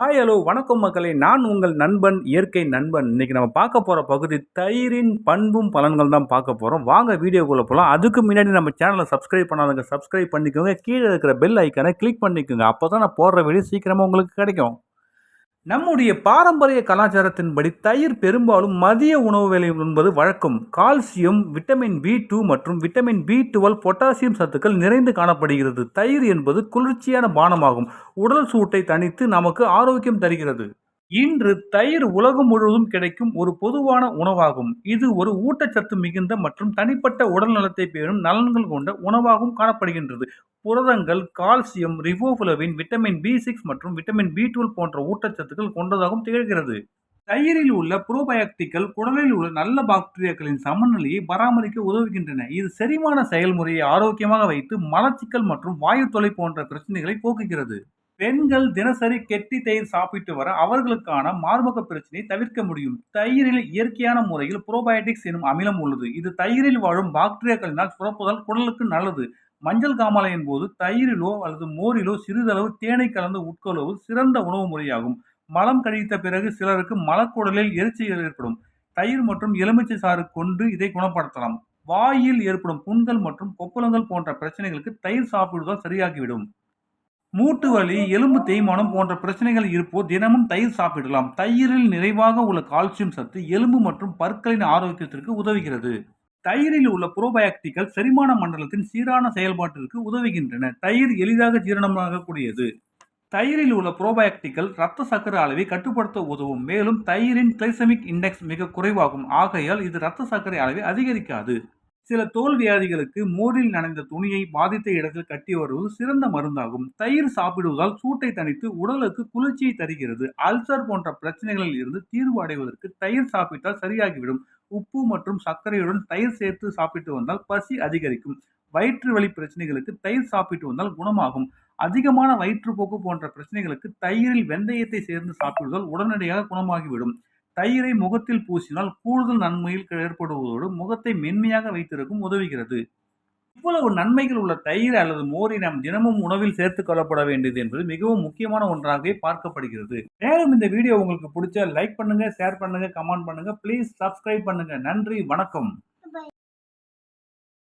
Hi hello வணக்கம் மக்களே. நான் உங்கள் நண்பன் இயற்கை நண்பன். இன்னைக்கு நம்ம பார்க்க போகிற பகுதி தயிரின் பண்பும் பலன்கள் தான் பார்க்க போகிறோம் வாங்க வீடியோக்குள்ளே போகலாம் அதுக்கு முன்னாடி நம்ம சேனலை சப்ஸ்கிரைப் பண்ணாதவங்க சப்ஸ்கிரைப் பண்ணிக்கோங்க. கீழே இருக்கிற பெல் ஐக்கானை கிளிக் பண்ணிக்கோங்க. அப்போ தான் நான் போடுற வீடியோ சீக்கிரமாக உங்களுக்கு கிடைக்கும். நம்முடைய பாரம்பரிய கலாச்சாரத்தின்படி தயிர் பெரும்பாலும் மதிய உணவு வேலை என்பது வழக்கம். கால்சியம் விட்டமின் பி டூ மற்றும் விட்டமின் பி டுவெல் பொட்டாசியம் சத்துக்கள் நிறைந்து காணப்படுகிறது. தயிர் என்பது குளிர்ச்சியான பானமாகும். உடல் சூட்டை தணித்து நமக்கு ஆரோக்கியம் தருகிறது. இன்று தயிர் உலகம் முழுவதும் கிடைக்கும் ஒரு பொதுவான உணவாகும். இது ஒரு ஊட்டச்சத்து மிகுந்த மற்றும் தனிப்பட்ட உடல் நலத்தை பெறும் நலன்கள் கொண்ட உணவாகவும் காணப்படுகின்றது. புரதங்கள் calcium riboflavin vitamin B six மற்றும் விட்டமின் பி டுவெல் போன்ற ஊட்டச்சத்துக்கள் கொண்டதாகவும் திகழ்கிறது. தயிரில் உள்ள புரோபயாக்டிக்கள் குடலில் உள்ள நல்ல பாக்டீரியாக்களின் சமநிலையை பராமரிக்க உதவுகின்றன. இது செரிமான செயல்முறையை ஆரோக்கியமாக வைத்து மலச்சிக்கல் மற்றும் வாயு தொலை போன்ற பிரச்சனைகளை போக்குகிறது. பெண்கள் தினசரி கெட்டி தயிர் சாப்பிட்டு வர அவர்களுக்கான மார்பக பிரச்சனையை தவிர்க்க முடியும். தயிரில் இயற்கையான முறையில் புரோபயோட்டிக்ஸ் எனும் அமிலம் உள்ளது. இது தயிரில் வாழும் பாக்டீரியாக்களினால் சுரப்புதல் குடலுக்கு நல்லது. மஞ்சள் காமாலையின் போது தயிரிலோ அல்லது மோரிலோ சிறிதளவு தேனை கலந்து உட்கொள்வது சிறந்த உணவு முறையாகும். மலம் கழித்த பிறகு சிலருக்கு மலக்குடலில் எரிச்சல் ஏற்படும். தயிர் மற்றும் எலுமிச்சை சாறு கொண்டு இதை குணப்படுத்தலாம். வாயில் ஏற்படும் புண்கள் மற்றும் கொப்பளங்கள் போன்ற பிரச்சனைகளுக்கு தயிர் சாப்பிடுவதால் சரியாகிவிடும். மூட்டு வலி எலும்பு தேய்மானம் போன்ற பிரச்சனைகள் இருப்போ தினமும் தயிர் சாப்பிடலாம். தயிரில் நிறைவாக உள்ள கால்சியம் சத்து எலும்பு மற்றும் பற்களின் ஆரோக்கியத்திற்கு உதவுகிறது. தயிரில் உள்ள புரோபயாக்டிகள் செரிமான மண்டலத்தின் சீரான செயல்பாட்டிற்கு உதவுகின்றன. தயிர் எளிதாக ஜீரணமாகக்கூடியது. தயிரில் உள்ள புரோபயாக்டிகள் இரத்த சக்கர அளவை கட்டுப்படுத்த உதவும். மேலும் தயிரின் கிளைசமிக் இண்டெக்ஸ் மிக குறைவாகும். ஆகையால் இது இரத்த சர்க்கரை அளவை அதிகரிக்காது. சில தோல் வியாதிகளுக்கு மோரில் நனைந்த துணியை பாதித்த இடத்தில் கட்டி வருவது சிறந்த மருந்தாகும். தயிர் சாப்பிடுவதால் சூட்டை தணித்து உடலுக்கு குளிர்ச்சியை தருகிறது. அல்சர் போன்ற பிரச்சனைகளில் இருந்து தீர்வு அடைவதற்கு தயிர் சாப்பிட்டால் சரியாகிவிடும். உப்பு மற்றும் சர்க்கரையுடன் தயிர் சேர்த்து சாப்பிட்டு வந்தால் பசி அதிகரிக்கும். வயிற்று வலி பிரச்சனைகளுக்கு தயிர் சாப்பிட்டு வந்தால் குணமாகும். அதிகமான வயிற்றுப்போக்கு போன்ற பிரச்சனைகளுக்கு தயிரில் வெந்தயத்தை சேர்ந்து சாப்பிடுவதால் உடனடியாக குணமாகிவிடும். தயிரை முகத்தில் பூசினால் கூடுதல் நன்மையில் ஏற்படுவதோடு முகத்தை மென்மையாக வைத்திருக்கும் உதவுகிறது. இவ்வளவு நன்மைகள் உள்ள தயிர் அல்லது மோரை நாம் தினமும் உணவில் சேர்த்துக் கொள்ளப்பட வேண்டியது என்பது மிகவும் முக்கியமான ஒன்றாகவே பார்க்கப்படுகிறது. மேலும் இந்த வீடியோ உங்களுக்கு பிடிச்ச லைக் பண்ணுங்க ஷேர் பண்ணுங்க கமெண்ட் பண்ணுங்க. ப்ளீஸ் சப்ஸ்கிரைப் பண்ணுங்க. நன்றி வணக்கம்.